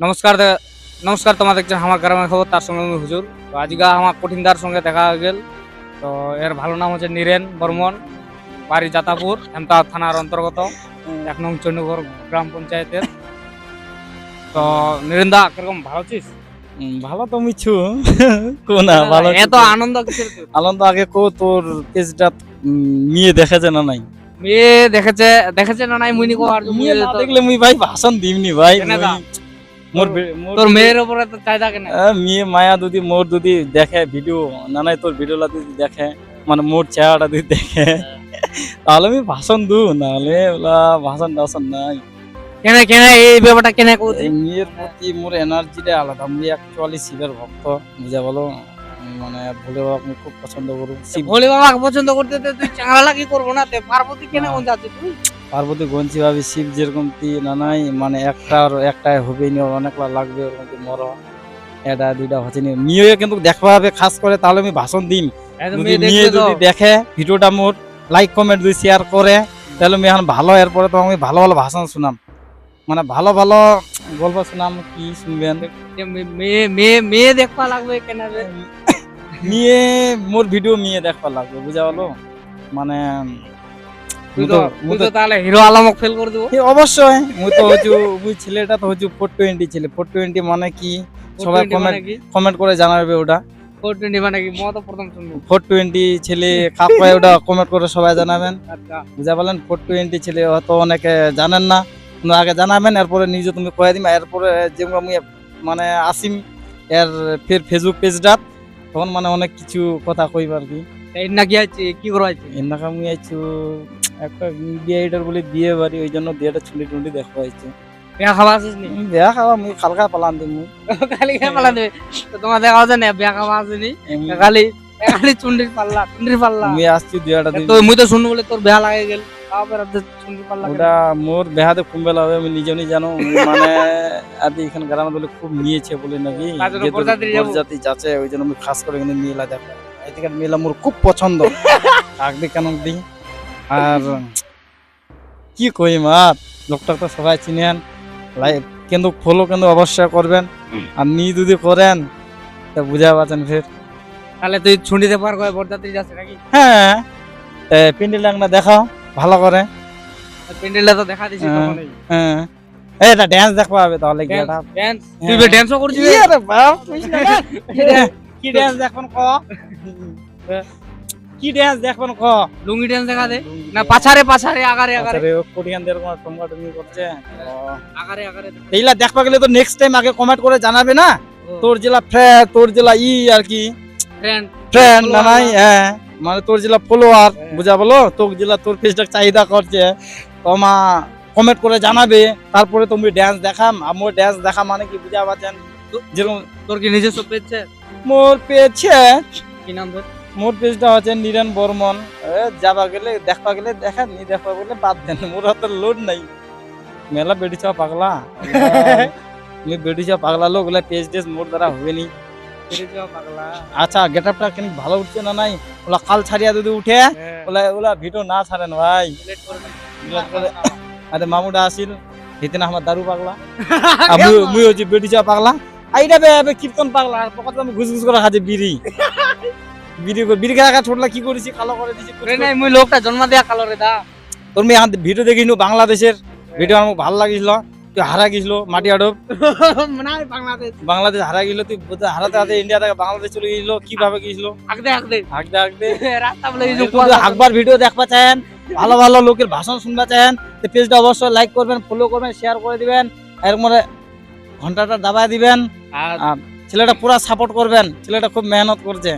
নমস্কার নমস্কার তোমার দেখছেন আমার গ্রামের খবর তার সঙ্গে আমি হুজুর। তো আজকে আমার কঠিনদার সঙ্গে দেখা গেল। তো এর ভালো নাম হচ্ছে নীরেন বর্মন বাড়ি জাতাপুর হেমতা থানার অন্তর্গত এক নং চন্ডীগড় গ্রাম পঞ্চায়েতের। তো নীরেন দা কীরকম ভালো আছিস? ভালো তো মিছু। কো না ভালো এত আনন্দ আনন্দ আগে কো তোর পেজটা নিয়ে দেখেছে না নাই? মেয়ে দেখেছে দেখেছে না নাই মুইনি কো আর দেখলে মুই ভাই ভাষণ দিমনি ভাই কেনে? মুই- মোর তোর মেয়ের উপরে তো চাহিদা কেন মেয়ে মায়া যদি মোর যদি দেখে ভিডিও না নাই তোর ভিডিওটা যদি দেখে মানে মোর চেহারাটা যদি দেখে তাহলে আমি ভাষণ দু নাহলে ওলা ভাষণ টাষণ নাই। কেন কেন এই ব্যাপারটা কেন মেয়ের প্রতি মোর এনার্জিটা আলাদা আমি অ্যাকচুয়ালি শিবের ভক্ত বুঝা বলো? মানে ভোলে বাবা আমি খুব পছন্দ করি ভোলে বাবাকে পছন্দ করতে তুই লাগি করব না? তে পার্বতী কেন কোন যাচ্ছিস তুই? পার্বতী গঞ্জি ভাবি শিব যেরকম তি না নাই মানে একটা আর একটাই হবে নি লাগবে ওরকম কি মর এটা দুইটা হচ্ছে নি। মেয়ে কিন্তু দেখবা হবে খাস করে তাহলে আমি ভাষণ দিম। একদম যদি মেয়ে যদি দেখে ভিডিওটা মোর লাইক কমেন্ট যদি শেয়ার করে তাহলে আমি এখন ভালো এরপরে তো আমি ভালো ভালো ভাষণ শুনাম। মানে ভালো ভালো গল্প শুনাম কি শুনবেন? মেয়ে মেয়ে মেয়ে দেখবা লাগবে কেন মেয়ে মোর ভিডিও মেয়ে দেখবা লাগবে বুঝা বলো মানে তুই তো তো- তুই তো তো হিরো আলমক ফেল করে দিব। অবশ্যই মুই তো হচ্ছে মুই ছেলেটা তো হচ্ছে ফোর টোয়েন্টি ছেলে। ফোর টোয়েন্টি মানে কি? সবাই 420 মানে কমেন্ট করে জানাবে ওটা। 420 মানে কি? মো প্রথম শুনব। ফোর টোয়েন্টি ছেলে কাকা ওটা কমেন্ট করে সবাই জানাবেন। আচ্ছা। বুঝা বলেন ফোর টোয়েন্টি ছেলে হয়তো অনেকে জানেন না। আগে জানাবেন এরপরে নিজে তুমি কয়ে দিম এরপরে যেমন আমি মানে আসিম এর ফের ফেসবুক পেজটা তখন মানে অনেক কিছু কথা কইব আর কি। এই না কি আছে কি করা আছে এনাকা আমি আইছু একটা বিয়ে এটার বলে বিয়ে বাড়ি ওই জন্য বিয়েটা ছুটি টুটি দেখবা হয়েছে বিয়া খাওয়া আসিস নি? বিয়া খাওয়া মুই খালকা পালান দিম। মুই খালি খেয়ে পালা তো তোমার দেখা হচ্ছে না বিয়া খাওয়া আসেনি এমনি- খালি খালি চুন্ডির পাল্লা চুন্ডির পাল্লা। আমি আসছি দিন। তো মুই তো শুনব বলে তোর বিয়া লাগে গেল। ওটা মোর কুম্বেলা হবে আমি নিজে জানো। মানে আদি এখানে গ্রামে বলে খুব নিয়েছে বলে নাকি। বরযাত্রী যাচ্ছে ওই জন্য আমি খাস করে কিন্তু মেলা দেখো এদিকের মেলা মোর খুব পছন্দ। আগদি কেন দি। আর কি কই মার লোকটা তো সবাই চিনেন। লাইভ কিন্তু ফলো কিন্তু অবশ্যই করবেন। আর নি যদি করেন তা বুঝা পাচ্ছেন ফের। তাহলে তুই ছুন্ডিতে পার করে যাচ্ছে নাকি? হ্যাঁ। পিন্ডিল না দেখাও। ভালো করে। প্যান্ডেলটা তো দেখা দিছি হ্যাঁ। হ্যাঁ। এটা ড্যান্স দেখবা হবে তাহলে কি এটা? ড্যান্স তুই বে ড্যান্সও করছিস? কি রে বাপ কি ড্যান্স দেখবেন ক কি। ড্যান্স দেখবেন ক। লুঙ্গি ড্যান্স দেখা দে। না পাছারে পাছারে আগারে আগারে। আরে কোন টমকা করছে। আগারে আগারে এইলা দেখবা গেলে তো নেক্সট টাইম আগে কমেন্ট করে জানাবে না? তোর জেলা ফ্রেন্ড তোর জেলা ই আর কি? Friend, ফ্রেন্ড না? নাই হ্যাঁ। মানে তোর জেলা ফলোয়ার হ্যাঁ। বুঝা বলো? তোর জেলা তোর পেজটা চাহিদা করছে। তোমা কমেন্ট করে জানাবে তারপরে তুমি ড্যান্স দেখাম। আমার ড্যান্স দেখা মানে কি বুঝা পাচ্ছেন যেরকম তোর কি নিজস্ব পেয়েছে মোর পেয়েছে কি নাম তোর? মোর পেজটা হচ্ছে নীরেন বর্মন। এ, যাবা গেলে দেখবা গেলে দেখেন নি দেখবা বলে বাদ দেন। মোর হাতে লোড নাই। মেলা বেড়ি পাগলা। আমি বেড়ি পাগলা লোক পেজ টেজ মোর দ্বারা হবে নি ফিরে যাও পাগলা আচ্ছা গেট আপটা কেন ভালো উঠছে না নাই? ওলা কাল ছাড়িয়া যদি উঠে হ্যাঁ, ওলা ওলা ভিডিও না ছাড়েন ভাই। আরে মামুটা আসিল। হিতেন আমার দারু পাগলা। মুই- হচ্ছে বেড়ি চাওয়া পাগলা। আইটা বে কীর্তন পাগলা। আর পকেটে আমি ঘুষ ঘুষ করে খাচ্ছি বিড়ি। বিড়ি করে- বিড়ি খাওয়া ছোটলা কি করেছি? কালো করে দিছি রে নাই মুই লোকটা জন্ম দেয়া কালো রে দা। তোর মেয়ে ভিডিও দেখিনু বাংলাদেশের। ভিডিও আমার ভালো লাগিছিল। তুই হারা গেছিল মাটি আডব। বাংলাদেশ। বাংলাদেশ হারা গেছিল তুই হারাতে হারাতে ইন্ডিয়া থেকে বাংলাদেশ চলে গেছিল কীভাবে গেছিল? আগদে আগদে রাস্তা বলে আকবার ভিডিও দেখবা চান ভালো ভালো লোকের ভাষণ শুনবা চান তো পেজটা অবশ্যই লাইক করবেন ফলো করবেন শেয়ার করে দিবেন। এর মধ্যে ঘন্টাটা দাবায় দিবেন। আর ছেলেটা পুরা সাপোর্ট করবেন। ছেলেটা খুব মেহনত করছে।